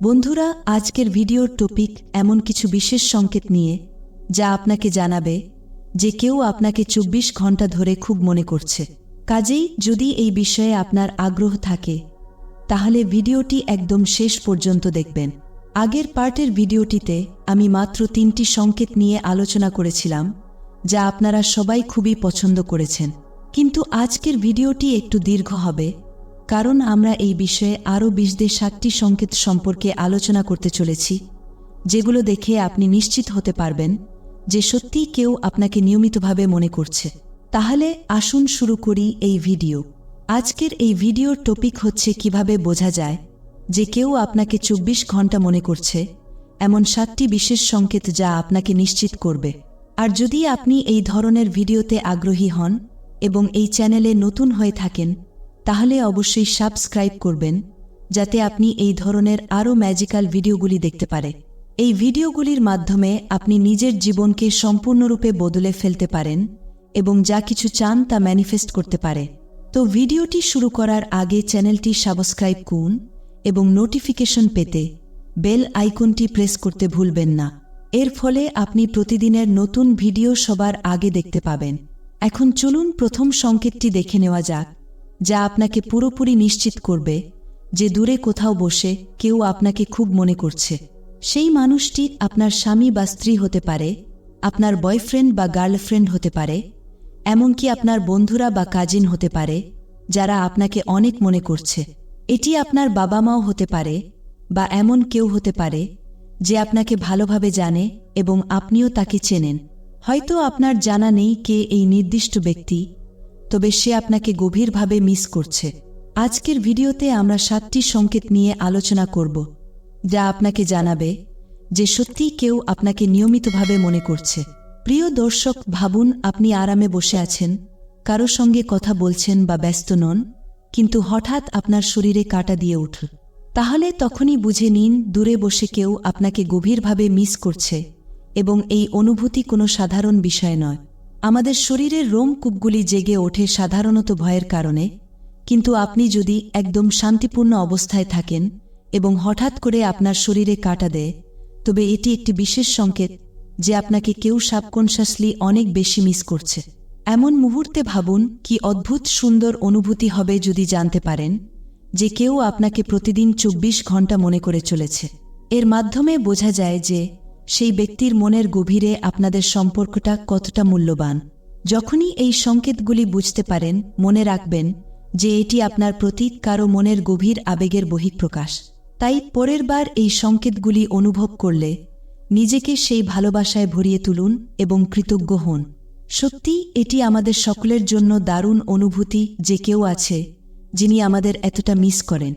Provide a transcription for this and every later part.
বন্ধুরা, আজকের ভিডিওর টপিক এমন কিছু বিশেষ সংকেত নিয়ে, যা আপনাকে জানাবে যে কেউ আপনাকে চব্বিশ ঘণ্টা ধরে খুব মনে করছে। কাজেই যদি এই বিষয়ে আপনার আগ্রহ থাকে, তাহলে ভিডিওটি একদম শেষ পর্যন্ত দেখবেন। আগের পার্টের ভিডিওটিতে আমি মাত্র তিনটি সংকেত নিয়ে আলোচনা করেছিলাম, যা আপনারা সবাই খুবই পছন্দ করেছেন। কিন্তু আজকের ভিডিওটি একটু দীর্ঘ হবে কারণ আমরা এই বিষয়ে আরও বিশ সাতটি সংকেত সম্পর্কে আলোচনা করতে চলেছি, যেগুলো দেখে আপনি নিশ্চিত হতে পারবেন যে সত্যিই কেউ আপনাকে নিয়মিতভাবে মনে করছে। তাহলে আসুন শুরু করি এই ভিডিও। আজকের এই ভিডিওর টপিক হচ্ছে কীভাবে বোঝা যায় যে কেউ আপনাকে চব্বিশ ঘণ্টা মনে করছে, এমন সাতটি বিশেষ সংকেত যা আপনাকে নিশ্চিত করবে। আর যদি আপনি এই ধরনের ভিডিওতে আগ্রহী হন এবং এই চ্যানেলে নতুন হয়ে থাকেন তাহলে অবশ্যই সাবস্ক্রাইব করবেন, যাতে আপনি এই ধরনের আরও ম্যাজিক্যাল ভিডিওগুলি দেখতে পারে। এই ভিডিওগুলির মাধ্যমে আপনি নিজের জীবনকে সম্পূর্ণরূপে বদলে ফেলতে পারেন এবং যা কিছু চান তা ম্যানিফেস্ট করতে পারে। তো ভিডিওটি শুরু করার আগে চ্যানেলটি সাবস্ক্রাইব করুন এবং নোটিফিকেশন পেতে বেল আইকনটি প্রেস করতে ভুলবেন না। এর ফলে আপনি প্রতিদিনের নতুন ভিডিও সবার আগে দেখতে পাবেন। এখন চলুন প্রথম সংকেতটি দেখে নেওয়া যাক। যা আপনাকে পুরোপুরি নিশ্চিত করবে যে দূরে কোথাও বসে কেউ আপনাকে খুব মনে করছে। সেই মানুষটি আপনার স্বামী বা স্ত্রী হতে পারে, আপনার বয়ফ্রেন্ড বা গার্লফ্রেন্ড হতে পারে, এমনকি আপনার বন্ধুরা বা কাজিন হতে পারে, যারা আপনাকে অনেক মনে করছে। এটি আপনার বাবা মাও হতে পারে বা এমন কেউ হতে পারে যে আপনাকে ভালোভাবে জানে এবং আপনিও তাকে চেনেন। হয়তো আপনার জানা নেই কে এই নির্দিষ্ট ব্যক্তি তবে সে আপনাকে গভীরভাবে মিস করছে। আজকের ভিডিওতে আমরা সাতটি সংকেত নিয়ে আলোচনা করব, যা আপনাকে জানাবে যে সত্যি কেউ আপনাকে নিয়মিতভাবে মনে করছে। প্রিয় দর্শক, ভাবুন আপনি আরামে বসে আছেন, কারও সঙ্গে কথা বলছেন বা ব্যস্ত নন, কিন্তু হঠাৎ আপনার শরীরে কাটা দিয়ে উঠল। তাহলে তখনই বুঝে নিন, দূরে বসে কেউ আপনাকে গভীরভাবে মিস করছে এবং এই অনুভূতি কোনো সাধারণ বিষয় নয়। আমাদের শরীরের রোমকূপগুলি জেগে ওঠে সাধারণত ভয়ের কারণে, কিন্তু আপনি যদি একদম শান্তিপূর্ণ অবস্থায় থাকেন এবং হঠাৎ করে আপনার শরীরে কাটা দেয়, তবে এটি একটি বিশেষ সংকেত যে আপনাকে কেউ সাবকনশাসলি অনেক বেশি মিস করছে। এমন মুহূর্তে ভাবুন কি অদ্ভুত সুন্দর অনুভূতি হবে যদি জানতে পারেন যে কেউ আপনাকে প্রতিদিন চব্বিশ ঘণ্টা মনে করে চলেছে। এর মাধ্যমে বোঝা যায় যে সেই ব্যক্তির মনের গভীরে আপনাদের সম্পর্কটা কতটা মূল্যবান। যখনই এই সংকেতগুলি বুঝতে পারেন, মনে রাখবেন যে এটি আপনার প্রতি কারও মনের গভীর আবেগের বহিঃপ্রকাশ। তাই পরের বার এই সংকেতগুলি অনুভব করলে নিজেকে সেই ভালোবাসায় ভরিয়ে তুলুন এবং কৃতজ্ঞ হন। সত্যি, এটি আমাদের সকলের জন্য দারুণ অনুভূতি যে কেউ আছে যিনি আমাদের এতটা মিস করেন।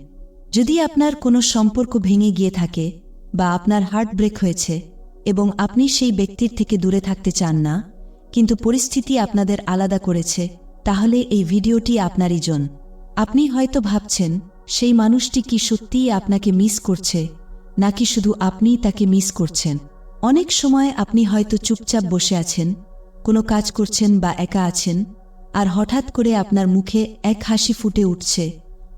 যদি আপনার কোনো সম্পর্ক ভেঙে গিয়ে থাকে বা আপনার হার্ট ব্রেক হয়েছে এবং আপনি সেই ব্যক্তির থেকে দূরে থাকতে চান না, কিন্তু পরিস্থিতি আপনাদের আলাদা করেছে, তাহলে এই ভিডিওটি আপনারই জন। আপনি হয়তো ভাবছেন, সেই মানুষটি কি সত্যিই আপনাকে মিস করছে, নাকি শুধু আপনিই তাকে মিস করছেন? অনেক সময় আপনি হয়তো চুপচাপ বসে আছেন, কোনো কাজ করছেন বা একা আছেন, আর হঠাৎ করে আপনার মুখে এক হাসি ফুটে উঠছে,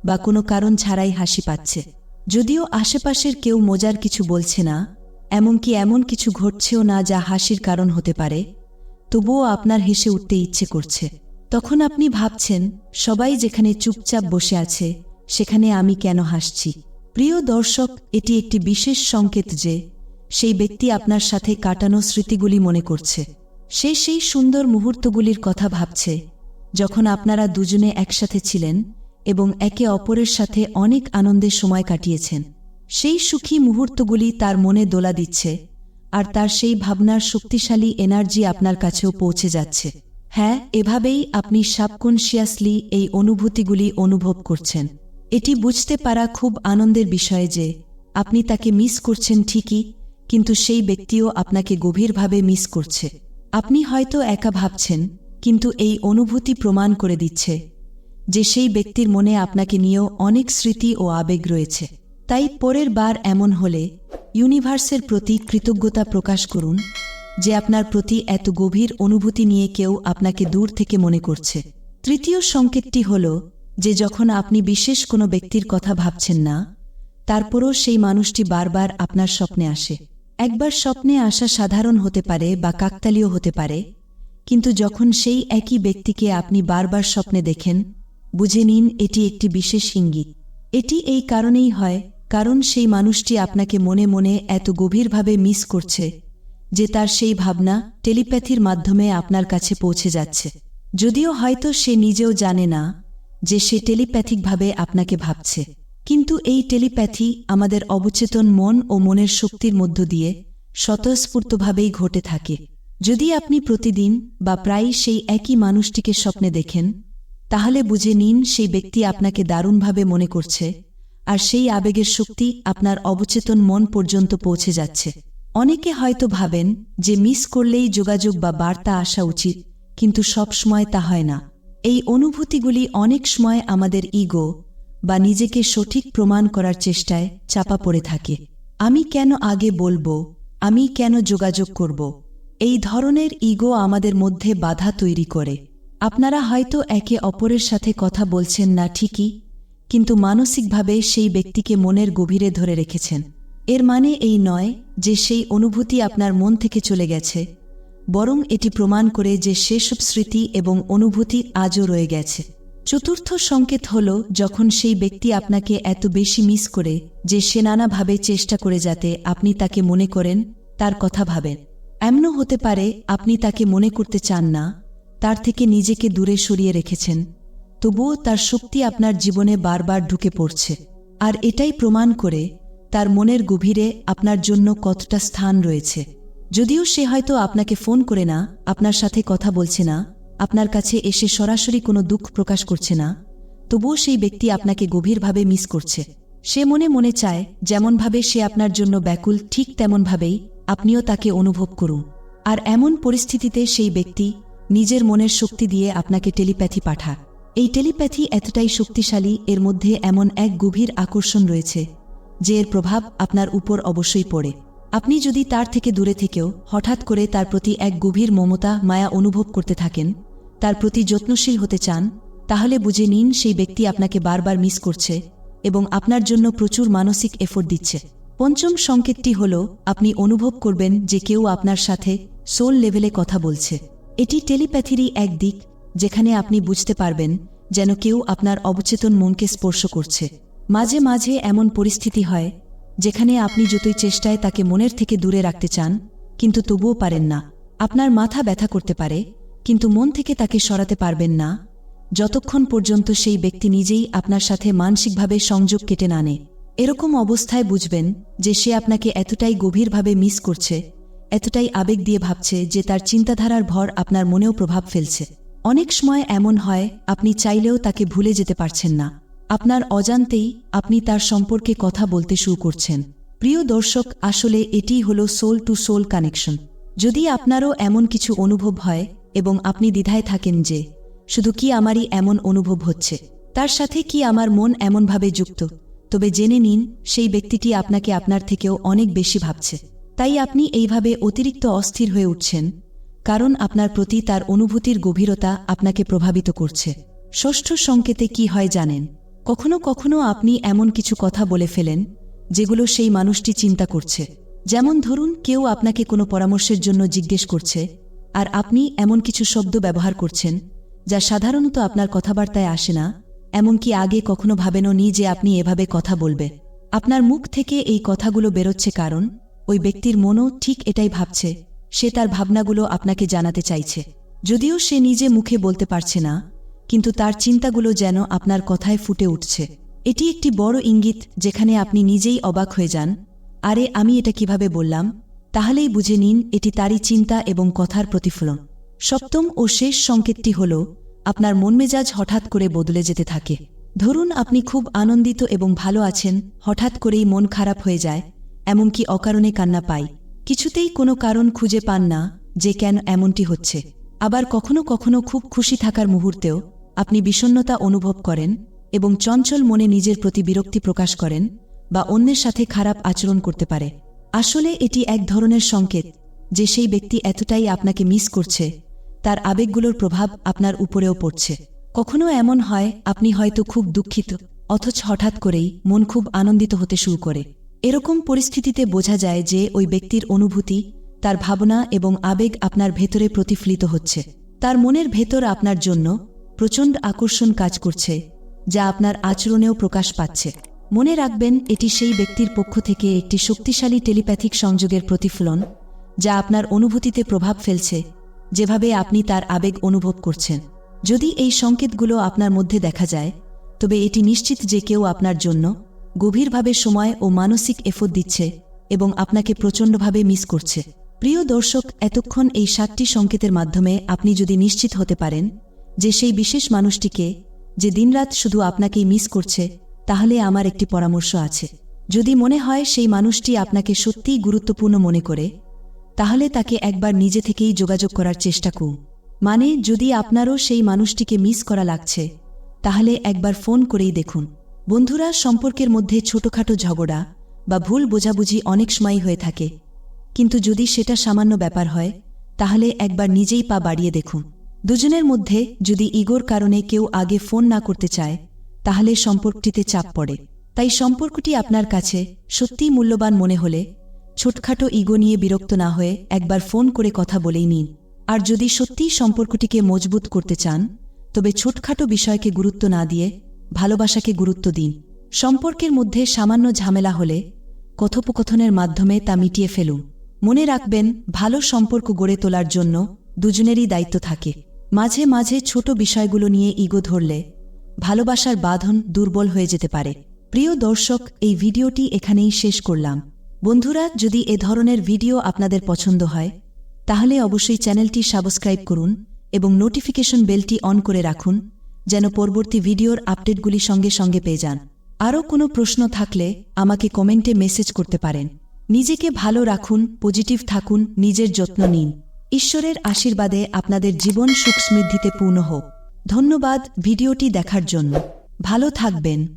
বা কোনো কারণ ছাড়াই হাসি পাচ্ছে। যদিও আশেপাশের কেউ মজার কিছু বলছে না এমনকি এমন কিছু ঘটছেও না যা হাসির কারণ হতে পারে, তবুও আপনার হেসে উঠতে ইচ্ছে করছে। তখন আপনি ভাবছেন, সবাই যেখানে চুপচাপ বসে আছে, সেখানে আমি কেন হাসছি? প্রিয় দর্শক, এটি একটি বিশেষ সংকেত যে, সেই ব্যক্তি আপনার সাথে কাটানো স্মৃতিগুলি মনে করছে। সে সেই সুন্দর মুহূর্তগুলির কথা ভাবছে, যখন আপনারা দুজনে একসাথে ছিলেন এবং একে অপরের সাথে অনেক আনন্দের সময় কাটিয়েছেন। সেই সুখী মুহূর্তগুলি তার মনে দোলা দিচ্ছে, আর তার সেই ভাবনার শক্তিশালী এনার্জি আপনার কাছেও পৌঁছে যাচ্ছে। হ্যাঁ এভাবেই আপনি সাবকনশিয়াসলি এই অনুভূতিগুলি অনুভব করছেন। এটি বুঝতে পারা খুব আনন্দের বিষয় যে, আপনি তাকে মিস করছেন ঠিকই, কিন্তু সেই ব্যক্তিও আপনাকে গভীরভাবে মিস করছে। আপনি হয়তো একা ভাবছেন, কিন্তু এই অনুভূতি প্রমাণ করে দিচ্ছে যে সেই ব্যক্তির মনে আপনাকে নিয়েও অনেক স্মৃতি ও আবেগ রয়েছে। তাই পরের বার এমন হলে ইউনিভার্সের প্রতি কৃতজ্ঞতা প্রকাশ করুন, যে আপনার প্রতি এত গভীর অনুভূতি নিয়ে কেউ আপনাকে দূর থেকে মনে করছে। তৃতীয় সংকেতটি হল যে যখন আপনি বিশেষ কোনো ব্যক্তির কথা ভাবছেন না, তারপরও সেই মানুষটি বারবার আপনার স্বপ্নে আসে। একবার স্বপ্নে আসা সাধারণ হতে পারে বা কাকতালীয় হতে পারে, কিন্তু যখন সেই একই ব্যক্তিকে আপনি বারবার স্বপ্নে দেখেন, বুঝে নিন এটি একটি বিশেষ ইঙ্গিত। এটি এই কারণেই হয় কারণ সেই মানুষটি আপনাকে মনে মনে এত গভীরভাবে মিস করছে যে তার সেই ভাবনা টেলিপ্যাথির মাধ্যমে আপনার কাছে পৌঁছে যাচ্ছে। যদিও হয়তো সে নিজেও জানে না যে সে টেলিপ্যাথিকভাবে আপনাকে ভাবছে। কিন্তু এই টেলিপ্যাথি আমাদের অবচেতন মন ও মনের শক্তির মধ্য দিয়ে স্বতঃস্ফূর্তভাবেই ঘটে থাকে। যদি আপনি প্রতিদিন বা প্রায়ই সেই একই মানুষটিকে স্বপ্নে দেখেন, তাহলে বুঝে নিন সেই ব্যক্তি আপনাকে দারুণভাবে মনে করছে আর সেই আবেগের শক্তি আপনার অবচেতন মন পর্যন্ত পৌঁছে যাচ্ছে। অনেকে হয়তো ভাবেন যে মিস করলেই যোগাযোগ বা বার্তা আসা উচিত, কিন্তু সব সময় তা হয় না। এই অনুভূতিগুলি অনেক সময় আমাদের ইগো বা নিজেকে সঠিক প্রমাণ করার চেষ্টায় চাপা পড়ে থাকে। আমি কেন আগে বলব, আমি কেন যোগাযোগ করব? এই ধরনের ইগো আমাদের মধ্যে বাধা তৈরি করে। আপনারা হয়তো একে অপরের সাথে কথা বলছেন না ঠিকই কিন্তু মানসিকভাবে সেই ব্যক্তিকে মনের গভীরে ধরে রেখেছেন। এর মানে এই নয় যে সেই অনুভূতি আপনার মন থেকে চলে গেছে, বরং এটি প্রমাণ করে যে সেসব স্মৃতি এবং অনুভূতি আজও রয়ে গেছে। চতুর্থ সংকেত হল যখন সেই ব্যক্তি আপনাকে এত বেশি মিস করে যে সে নানাভাবে চেষ্টা করে যাতে আপনি তাকে মনে করেন, তার কথা ভাবেন। এমনও হতে পারে আপনি তাকে মনে করতে চান না, তার থেকে নিজেকে দূরে সরিয়ে রেখেছেন। তবুও তার শক্তি আপনার জীবনে বারবার ঢুকে পড়ছে। আর এটাই প্রমাণ করে তার মনের গভীরে আপনার জন্য কতটা স্থান রয়েছে। যদিও সে হয়তো আপনাকে ফোন করে না, আপনার সাথে কথা বলছে না, আপনার কাছে এসে সরাসরি কোনো দুঃখ প্রকাশ করছে না, তবুও সেই ব্যক্তি আপনাকে গভীরভাবে মিস করছে। সে মনে মনে চায়, যেমনভাবে সে আপনার জন্য ব্যাকুল, ঠিক তেমনভাবেই আপনিও তাকে অনুভব করুন। আর এমন পরিস্থিতিতে সেই ব্যক্তি নিজের মনের শক্তি দিয়ে আপনাকে টেলিপ্যাথি পাঠায়। এই টেলিপ্যাথি এতটাই শক্তিশালী, এর মধ্যে এমন এক গভীর আকর্ষণ রয়েছে, যে এর প্রভাব আপনার উপর অবশ্যই পড়ে। আপনি যদি তার থেকে দূরে থেকেও হঠাৎ করে তার প্রতি এক গভীর মমতা, মায়া অনুভব করতে থাকেন, তার প্রতি যত্নশীল হতে চান, তাহলে বুঝে নিন সেই ব্যক্তি আপনাকে বারবার মিস করছে এবং আপনার জন্য প্রচুর মানসিক এফোর্ট দিচ্ছে। পঞ্চম সংকেতটি হল, আপনি অনুভব করবেন যে কেউ আপনার সাথে সোল লেভেলে কথা বলছে। এটি টেলিপ্যাথিরই এক দিক যেখানে আপনি বুঝতে পারবেন যেন কেউ আপনার অবচেতন মনকে স্পর্শ করছে। মাঝে মাঝে এমন পরিস্থিতি হয়, যেখানে আপনি যতই চেষ্টায় তাকে মনের থেকে দূরে রাখতে চান, কিন্তু তবুও পারেন না। আপনার মাথা ব্যথা করতে পারে, কিন্তু মন থেকে তাকে সরাতে পারবেন না। যতক্ষণ পর্যন্ত সেই ব্যক্তি নিজেই আপনার সাথে মানসিকভাবে সংযোগ কেটে না নেয়। এরকম অবস্থায় বুঝবেন যে সে আপনাকে এতটাই গভীরভাবে মিস করছে, এতটাই আবেগ দিয়ে ভাবছে যে তার চিন্তাধারার ভর আপনার মনেও প্রভাব ফেলছে। অনেক সময় এমন হয়, আপনি চাইলেও তাকে ভুলে যেতে পারছেন না। আপনার অজান্তেই আপনি তার সম্পর্কে কথা বলতে শুরু করছেন। প্রিয় দর্শক, আসলে এটিই হল সোল টু সোল কানেকশন যদি আপনারও এমন কিছু অনুভব হয় এবং আপনি দ্বিধায় থাকেন যে, শুধু কি আমারই এমন অনুভব হচ্ছে? তার সাথে কি আমার মন এমনভাবে যুক্ত? তবে জেনে নিন, সেই ব্যক্তিটি আপনাকে আপনার থেকেও অনেক বেশি ভাবছে। তাই আপনি এইভাবে অতিরিক্ত অস্থির হয়ে উঠছেন কারণ আপনার প্রতি তার অনুভূতির গভীরতা আপনাকে প্রভাবিত করছে। ষষ্ঠ সংকেতে কি হয় জানেন? কখনো কখনো আপনি এমন কিছু কথা বলে ফেলেন, যেগুলো সেই মানুষটি চিন্তা করছে। যেমন ধরুন, কেউ আপনাকে কোনো পরামর্শের জন্য জিজ্ঞেস করছে, আর আপনি এমন কিছু শব্দ ব্যবহার করছেন, যা সাধারণত আপনার কথাবার্তায় আসে না, এমনকি আগে কখনো ভাবেনও নি যে আপনি এভাবে কথা বলবে। আপনার মুখ থেকে এই কথাগুলো বেরোচ্ছে কারণ, ওই ব্যক্তির মনও ঠিক এটাই ভাবছে সে তার ভাবনাগুলো আপনাকে জানাতে চাইছে। যদিও সে নিজে মুখে বলতে পারছে না, কিন্তু তার চিন্তাগুলো যেন আপনার কথায় ফুটে উঠছে। এটি একটি বড় ইঙ্গিত যেখানে আপনি নিজেই অবাক হয়ে যান, আরে, আমি এটা কীভাবে বললাম? তাহলেই বুঝে নিন, এটি তারই চিন্তা এবং কথার প্রতিফলন। সপ্তম ও শেষ সংকেতটি হল, আপনার মনমেজাজ হঠাৎ করে বদলে যেতে থাকে। ধরুন, আপনি খুব আনন্দিত এবং ভালো আছেন, হঠাৎ করেই মন খারাপ হয়ে যায়, এমনকি অকারণে কান্না পাই। কিছুতেই কোনো কারণ খুঁজে পান না যে কেন এমনটি হচ্ছে। আবার কখনো কখনো খুব খুশি থাকার মুহূর্তেও আপনি বিষণ্নতা অনুভব করেন এবং চঞ্চল মনে নিজের প্রতি বিরক্তি প্রকাশ করেন বা অন্যের সাথে খারাপ আচরণ করতে পারে। আসলে এটি এক ধরনের সংকেত যে সেই ব্যক্তি এতটাই আপনাকে মিস করছে, তার আবেগগুলোর প্রভাব আপনার উপরেও পড়ছে। কখনো এমন হয়, আপনি হয়তো খুব দুঃখিত, অথচ হঠাৎ করেই মন খুব আনন্দিত হতে শুরু করে। এরকম পরিস্থিতিতে বোঝা যায় যে ওই ব্যক্তির অনুভূতি, তার ভাবনা এবং আবেগ আপনার ভেতরে প্রতিফলিত হচ্ছে। তার মনের ভেতর আপনার জন্য প্রচণ্ড আকর্ষণ কাজ করছে, যা আপনার আচরণেও প্রকাশ পাচ্ছে। মনে রাখবেন, এটি সেই ব্যক্তির পক্ষ থেকে একটি শক্তিশালী টেলিপ্যাথিক সংযোগের প্রতিফলন, যা আপনার অনুভূতিতে প্রভাব ফেলছে, যেভাবে আপনি তার আবেগ অনুভব করছেন। যদি এই সংকেতগুলো আপনার মধ্যে দেখা যায়, তবে এটি নিশ্চিত যে কেউ আপনার জন্য গভীরভাবে সময় ও মানসিক এফোর্ট দিচ্ছে এবং আপনাকে প্রচণ্ডভাবে মিস করছে। প্রিয় দর্শক, এতক্ষণ এই সাতটি সংকেতের মাধ্যমে আপনি যদি নিশ্চিত হতে পারেন যে সেই বিশেষ মানুষটিকে যে দিনরাত শুধু আপনাকেই মিস করছে, তাহলে আমার একটি পরামর্শ আছে। যদি মনে হয় সেই মানুষটি আপনাকে সত্যিই গুরুত্বপূর্ণ মনে করে, তাহলে তাকে একবার নিজে থেকেই যোগাযোগ করার চেষ্টা করুন। মানে যদি আপনারও সেই মানুষটিকে মিস করা লাগছে, তাহলে একবার ফোন করেই দেখুন। বন্ধুরা, সম্পর্কের মধ্যে ছোটখাটো ঝগড়া বা ভুল বোঝাবুঝি অনেক সময় হয়ে থাকে। কিন্তু যদি সেটা সামান্য ব্যাপার হয়, তাহলে একবার নিজেই পা বাড়িয়ে দেখুন। দুজনের মধ্যে যদি ইগোর কারণে কেউ আগে ফোন না করতে চায়, তাহলে সম্পর্কটিতে চাপ পড়ে। তাই সম্পর্কটি আপনার কাছে সত্যিই মূল্যবান মনে হলে ছোটখাটো ইগো নিয়ে বিরক্ত না হয়ে একবার ফোন করে কথা বলেই নিন। আর যদি সত্যিই সম্পর্কটিকে মজবুত করতে চান, তবে ছোটখাটো বিষয়কে গুরুত্ব না দিয়ে ভালোবাসাকে গুরুত্ব দিন। সম্পর্কের মধ্যে সামান্য ঝামেলা হলে কথোপকথনের মাধ্যমে তা মিটিয়ে ফেলুন। মনে রাখবেন, ভালো সম্পর্ক গড়ে তোলার জন্য দুজনেরই দায়িত্ব থাকে। মাঝে মাঝে ছোট বিষয়গুলো নিয়ে ইগো ধরলে ভালোবাসার বাঁধন দুর্বল হয়ে যেতে পারে। প্রিয় দর্শক, এই ভিডিওটি এখানেই শেষ করলাম। বন্ধুরা, যদি এ ধরনের ভিডিও আপনাদের পছন্দ হয়, তাহলে অবশ্যই চ্যানেলটি সাবস্ক্রাইব করুন এবং নোটিফিকেশন বেলটি অন করে রাখুন। যেন পরবর্তী ভিডিওর আপডেটগুলি সঙ্গে সঙ্গে পেয়ে যান। আরও কোনো প্রশ্ন থাকলে আমাকে কমেন্টে মেসেজ করতে পারেন। নিজেকে ভালো রাখুন, পজিটিভ থাকুন, নিজের যত্ন নিন। ঈশ্বরের আশীর্বাদে আপনাদের জীবন সুখ সমৃদ্ধিতে পূর্ণ হোক। ধন্যবাদ ভিডিওটি দেখার জন্য। ভালো থাকবেন।